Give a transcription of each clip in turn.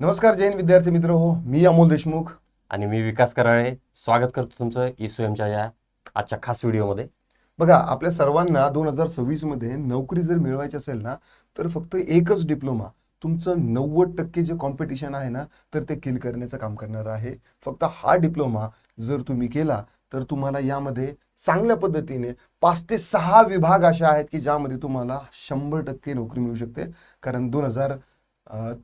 नमस्कार जैन विद्यार्थी मित्र हो मी अमोल देशमुख. आणि मी विकास कराळे. स्वागत करतो तुमचं ई एमच्या या आजच्या खास व्हिडिओमध्ये. बघा आपल्या सर्वांना दोन हजार सव्वीसमध्ये नोकरी जर मिळवायची असेल ना तर फक्त एकच डिप्लोमा तुमचं नव्वद टक्के जे कॉम्पिटिशन आहे ना तर ते किल करण्याचं काम करणार आहे. फक्त हा डिप्लोमा जर तुम्ही केला तर तुम्हाला यामध्ये चांगल्या पद्धतीने पाच ते सहा विभाग असे आहेत की ज्यामध्ये तुम्हाला शंभर टक्के नोकरी मिळू शकते. कारण दोन हजार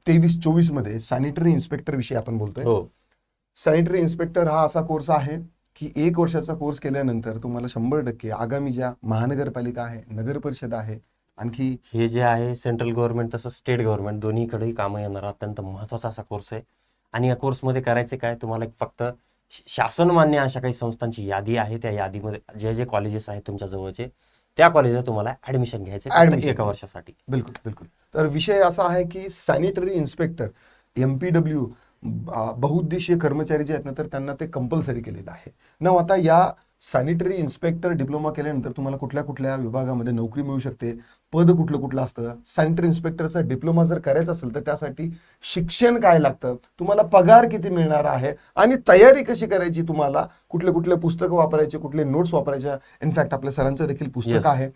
तेवीस चोवीसमध्ये सॅनिटरी इन्स्पेक्टर विषयी आपण बोलतोय. हो. सॅनिटरी इन्स्पेक्टर हा असा कोर्स आहे की एक वर्षाचा कोर्स केल्यानंतर तुम्हाला शंभर टक्के आगामी ज्या महानगरपालिका आहे नगर परिषद आहे आणखी हे जे आहे सेंट्रल गव्हर्नमेंट तसंच स्टेट गव्हर्नमेंट दोन्हीकडेही कामं येणारा अत्यंत महत्त्वाचा असा कोर्स आहे. आणि या कोर्समध्ये करायचे काय? तुम्हाला एक फक्त शासनमान्य अशा काही संस्थांची यादी आहे. त्या यादीमध्ये जे जे कॉलेजेस आहेत तुमच्या जवळचे त्या कॉलेजला तुम्हाला ऍडमिशन घ्यायचे एका. वर्षासाठी. बिलकुल बिलकुल. तर विषय असा आहे की sanitary inspector M P W बहुउद्देशीय कर्मचारी जे आहेत ना तर त्यांना ते कंपल्सरी केलेलं आहे. ना आता या सॅनिटरी इन्स्पेक्टर डिप्लोमा केल्यानंतर तुम्हाला कुठल्या कुठल्या विभागामध्ये नोकरी मिळू शकते पद कुठलं कुठलं असतं? सॅनिटरी इन्स्पेक्टरचा डिप्लोमा जर करायचा असेल तर त्यासाठी शिक्षण काय लागतं? तुम्हाला पगार किती मिळणार आहे? आणि तयारी कशी करायची तुम्हाला? कुठले कुठले पुस्तकं वापरायचे कुठले नोट्स वापरायच्या? इनफॅक्ट आपल्या सरांचं देखील पुस्तक Yes. आहे.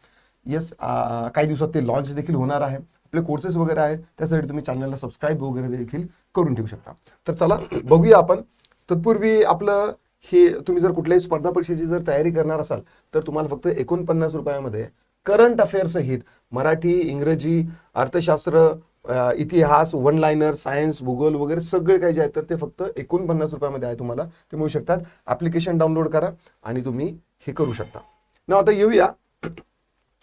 येस काही दिवसात ते लॉन्च देखील होणार आहे. आपले कोर्सेस वगैरे आहे त्यासाठी तुम्ही चॅनलला सबस्क्राईब वगैरे देखील करून ठेवू शकता. तर चला बघूया आपण. तत्पूर्वी आपलं हे तुम्ही जर कुठल्याही स्पर्धा परीक्षेची जर तयारी करणार असाल तर तुम्हाला फक्त एकोणपन्नास रुपयामध्ये करंट अफेअरसहित मराठी इंग्रजी अर्थशास्त्र इतिहास वन लाईनर सायन्स भूगोल वगैरे सगळे काही जे आहेत तर ते फक्त एकोणपन्नास रुपयामध्ये आहे तुम्हाला. ते मिळू शकतात. ॲप्लिकेशन डाउनलोड करा आणि तुम्ही हे करू शकता. ना आता येऊया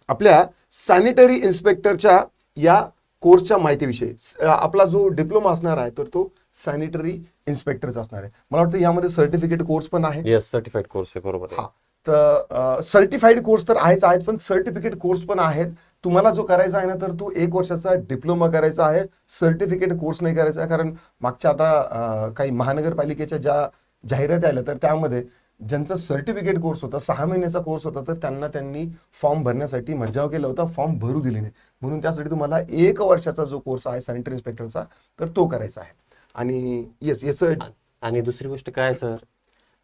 आपल्या सॅनिटरी इन्स्पेक्टरच्या या कोर्सच्या माहितीविषयी. आपला जो डिप्लोमा असणार आहे तर तो सॅनिटरी इन्स्पेक्टरचा असणार आहे. मला वाटतं यामध्ये सर्टिफिकेट कोर्स पण आहे. येस सर्टिफाईड कोर्स आहे बरोबर आहे. हा. तर सर्टिफाईड कोर्स तर आहेच आहेत पण सर्टिफिकेट कोर्स पण आहेत. तुम्हाला जो करायचा आहे ना तर तो एक वर्षाचा डिप्लोमा करायचा आहे. सर्टिफिकेट कोर्स नाही करायचा आहे कारण मागच्या आता अ, काही महानगरपालिकेच्या ज्या जाहिराती आल्या तर त्यामध्ये ज्यांचा सर्टिफिकेट कोर्स होता सहा महिन्याचा कोर्स होता तर त्यांना त्यांनी फॉर्म भरण्यासाठी मज्जाव केला होता फॉर्म भरू दिले नाही. म्हणून त्यासाठी तुम्हाला एक वर्षाचा जो कोर्स आहे सॅनिटरी इन्स्पेक्टरचा तर तो करायचा आहे. आणि येस याचं आ- आणि दुसरी गोष्ट काय सर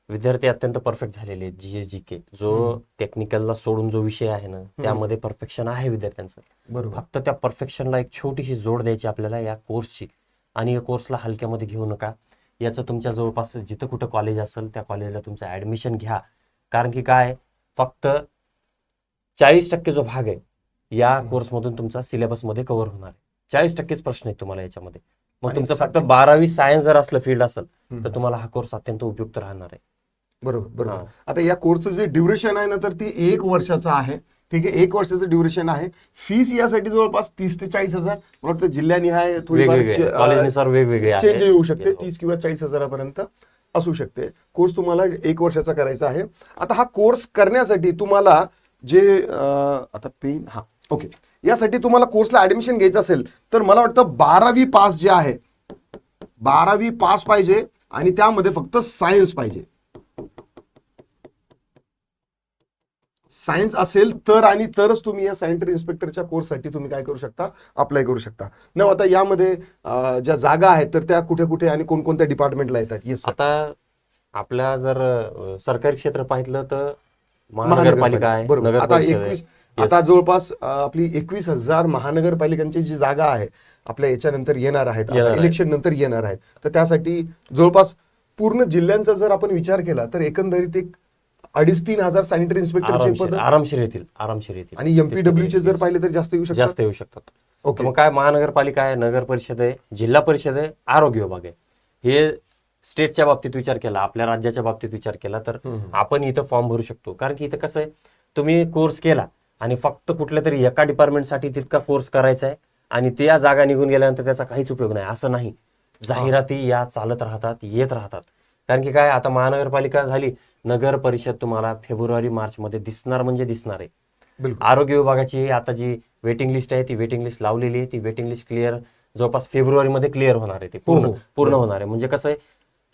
विद्यार्थी अत्यंत परफेक्ट झालेले आहेत जी एस जी के जो टेक्निकलला सोडून जो विषय आहे ना त्यामध्ये परफेक्शन आहे विद्यार्थ्यांचं. बरोबर. फक्त त्या परफेक्शनला एक छोटीशी जोड द्यायची आपल्याला या कोर्सची आणि या कोर्सला हलक्यामध्ये घेऊ नका. याचं तुमच्या जवळपास जिथं कुठं कॉलेज असेल त्या कॉलेजला तुमचं ऍडमिशन घ्या. कारण की काय? फक्त चाळीस टक्के जो भाग आहे या कोर्समधून तुमचा सिलेबसमध्ये कव्हर होणार आहे. चाळीस टक्केच प्रश्न आहेत तुम्हाला याच्यामध्ये. मग तुमचं फक्त बारावी सायन्स जर असलं फील्ड असेल. तर तुम्हाला हा कोर्स अत्यंत उपयुक्त राहणार आहे. बरोबर बरोबर. आता या कोर्सचं जे ड्युरेशन आहे ना तर ती एक वर्षाचं आहे. ठीक आहे? एक वर्षाचं ड्युरेशन आहे. फीस यासाठी जवळपास तीस ते चाळीस हजार. मला वाटतं जिल्ह्यानिहाय वेगवेगळे. चेंज येऊ शकते. हो. तीस किंवा चाळीस हजारापर्यंत असू शकते. कोर्स तुम्हाला एक वर्षाचा करायचा आहे. आता हा कोर्स करण्यासाठी तुम्हाला जे आता पेन हा. ओके यासाठी तुम्हाला कोर्सला ऍडमिशन घ्यायचं असेल तर मला वाटतं बारावी पास जे आहे बारावी पास पाहिजे आणि त्यामध्ये फक्त सायन्स पाहिजे. सायन्स असेल तर आणि तरच तुम्ही या सॅनिटरी इन्स्पेक्टरच्या कोर्ससाठी तुम्ही काय करू शकता अप्लाय करू शकता. न आता यामध्ये ज्या जागा आहेत तर त्या कुठे कुठे आणि कोणकोणत्या डिपार्टमेंटला येतात? येस आता आपल्या जर सरकारी क्षेत्र पाहिलं तर महानगरपालिका आहे बरोबर आता. एकवीस आता जवळपास आपली एकवीस हजार महानगरपालिकांची जी जागा आहे आपल्या याच्यानंतर येणार आहेत. इलेक्शन नंतर येणार आहेत तर त्यासाठी जवळपास पूर्ण जिल्ह्यांचा जर आपण विचार केला तर एकंदरीत एक अडीच तीन हजार सॅनिटरी इन्स्पेक्टरचे आरामशीर पद आरामशीर येतील आरामशीर येतील आणि एमपीडब्ल्यू चे जर. पाहिले तर जास्त येऊ शकतात जास्त येऊ शकतात ओके. मग काय महानगरपालिका आहे नगर परिषद आहे जिल्हा परिषद आहे आरोग्य विभाग आहे हे स्टेटच्या बाबतीत विचार केला आपल्या राज्याच्या बाबतीत विचार केला तर आपण इथं फॉर्म भरू शकतो. कारण की इथं कसं आहे तुम्ही कोर्स केला आणि फक्त कुठल्या तरी एका डिपार्टमेंटसाठी तितका कोर्स करायचा आहे आणि त्या जागा निघून गेल्यानंतर त्याचा काहीच उपयोग नाही. असं नाही. जाहिराती या चालत राहतात येत राहतात. कारण की काय आता महानगरपालिका झाली नगर परिषद तुम्हाला फेब्रुवारी मार्च मध्ये दिसणार म्हणजे दिसणार आहे. आरोग्य विभागाची आता जी वेटिंग लिस्ट आहे ती वेटिंग लिस्ट लावलेली आहे. ती वेटिंग लिस्ट क्लिअर जवळपास फेब्रुवारीमध्ये क्लिअर होणार आहे ती. पूर्ण हो. पूर्ण होणार आहे. म्हणजे कसं आहे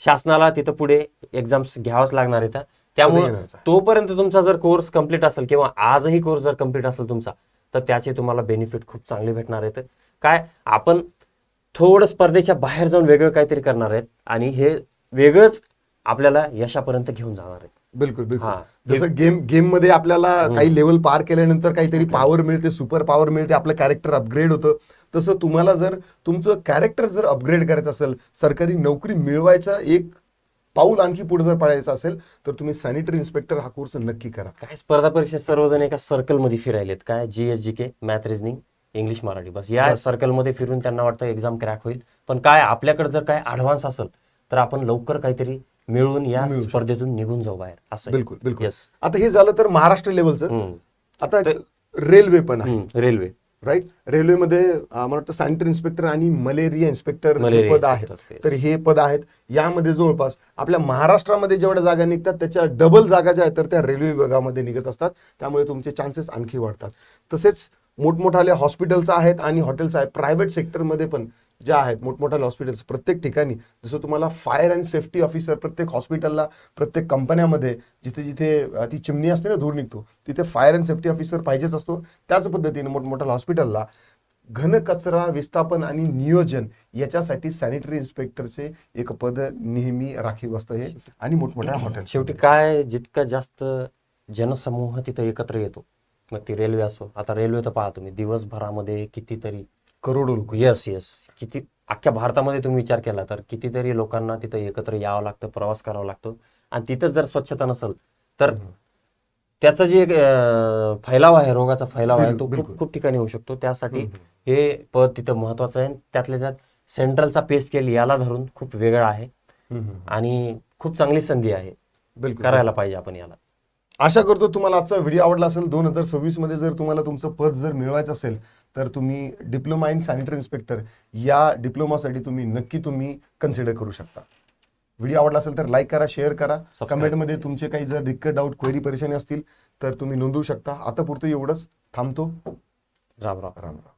शासनाला तिथं पुढे एक्झाम्स घ्यावंच लागणार आहेत त्यामुळे. तोपर्यंत तुमचा जर कोर्स कंप्लीट असेल किंवा आजही कोर्स जर कंप्लीट असेल तुमचा तर त्याचे तुम्हाला बेनिफिट खूप चांगले भेटणार आहेत. काय आपण थोडं स्पर्धेच्या बाहेर जाऊन वेगळं काहीतरी करणार आहेत आणि हे वेगळंच आपल्याला यशापर्यंत घेऊन जाणार आहेत. बिलकुल बिलकुल. जसं गेम गेममध्ये आपल्याला काही लेवल पार केल्यानंतर काहीतरी पॉवर मिळते सुपर पॉवर मिळते आपलं कॅरेक्टर अपग्रेड होतं. तसं तुम्हाला जर तुमचं कॅरेक्टर जर अपग्रेड करायचं असेल सरकारी नोकरी मिळवायचा एक पाऊल आणखी पुढे जर पडायचं असेल तर तुम्ही सॅनिटरी इन्स्पेक्टर हा कोर्स नक्की करा. काय स्पर्धा परीक्षा सर्वजण एका सर्कलमध्ये फिरायलेत? काय G S G K math reasoning English Marathi बस. या सर्कलमध्ये फिरून त्यांना वाटतं एक्झाम क्रॅक होईल. पण काय आपल्याकडे जर काय ऍडव्हान्स असेल तर आपण लवकर काहीतरी मिळवून या स्पर्धेतून निघून जाऊ बाहेर. असं. बिलकुल बिलकुल. Yes. आता हे झालं तर महाराष्ट्र लेवलचं हम्म. आता रेल्वे पण आहे. हम्म, रेल्वे राईट रेल्वेमध्ये अं, मला वाटतं सॅनिटरी इन्स्पेक्टर आणि मलेरिया इन्स्पेक्टर Malaria पद inspector आहेत. असते. तर हे पद आहेत. यामध्ये जवळपास आपल्या महाराष्ट्रामध्ये जेवढ्या जागा निघतात त्याच्या डबल जागा ज्या आहेत तर त्या रेल्वे विभागामध्ये निघत असतात. त्यामुळे तुमचे चान्सेस आणखी वाढतात. तसेच मोठमोठाले हॉस्पिटल्स आहेत आणि हॉटेल्स आहेत. प्रायव्हेट सेक्टरमध्ये पण ज्या आहेत मोठमोठाले हॉस्पिटल्स प्रत्येक ठिकाणी. जसं तुम्हाला फायर अँड सेफ्टी ऑफिसर प्रत्येक हॉस्पिटलला प्रत्येक कंपन्यामध्ये जिथे जिथे ती चिमणी असते ना धूर निघतो तिथे फायर अँड सेफ्टी ऑफिसर पाहिजेच असतो. त्याच पद्धतीने मोठमोठ्या हॉस्पिटलला घन कचरा विस्थापन आणि नियोजन याच्यासाठी सॅनिटरी इन्स्पेक्टरचे एक पद नेहमी राखीव असतं हे आणि मोठमोठ्या हॉटेल शेवटी काय जितका जास्त जनसमूह तिथं एकत्र येतो. मग ती रेल्वे असो. आता रेल्वे तर पहा तुम्ही दिवसभरामध्ये कितीतरी करोडो लोक. येस येस किती अख्ख्या भारतामध्ये तुम्ही विचार केला तर कितीतरी लोकांना तिथं एकत्र यावं लागतं प्रवास करावा लागतो. आणि तिथं जर स्वच्छता नसेल तर त्याचा जे फैलाव आहे रोगाचा फैलाव आहे तो खूप खूप ठिकाणी होऊ शकतो. त्यासाठी हे पद तिथं महत्वाचं आहे. त्यातल्या त्यात सेंट्रलचा पे स्केल याला धरून खूप वेगळा आहे. आणि खूप चांगली संधी आहे. बिलकुल करायला पाहिजे आपण याला. आशा करतो तुम्हाला आजचा व्हिडिओ आवडला असेल. दोन हजार सव्वीसमध्ये जर तुम्हाला तुमचं पद जर मिळवायचं असेल तर तुम्ही डिप्लोमा इन सॅनिटरी इन्स्पेक्टर या डिप्लोमासाठी तुम्ही नक्की तुम्ही कन्सिडर करू शकता. व्हिडिओ आवडला असेल तर लाईक करा शेअर करा. कमेंटमध्ये तुमचे काही जर दिक्कत डाऊट क्वेरी परेशानी असतील तर तुम्ही नोंदवू शकता. आता पुरतं एवढंच. थांबतो. राम राम. राम राम.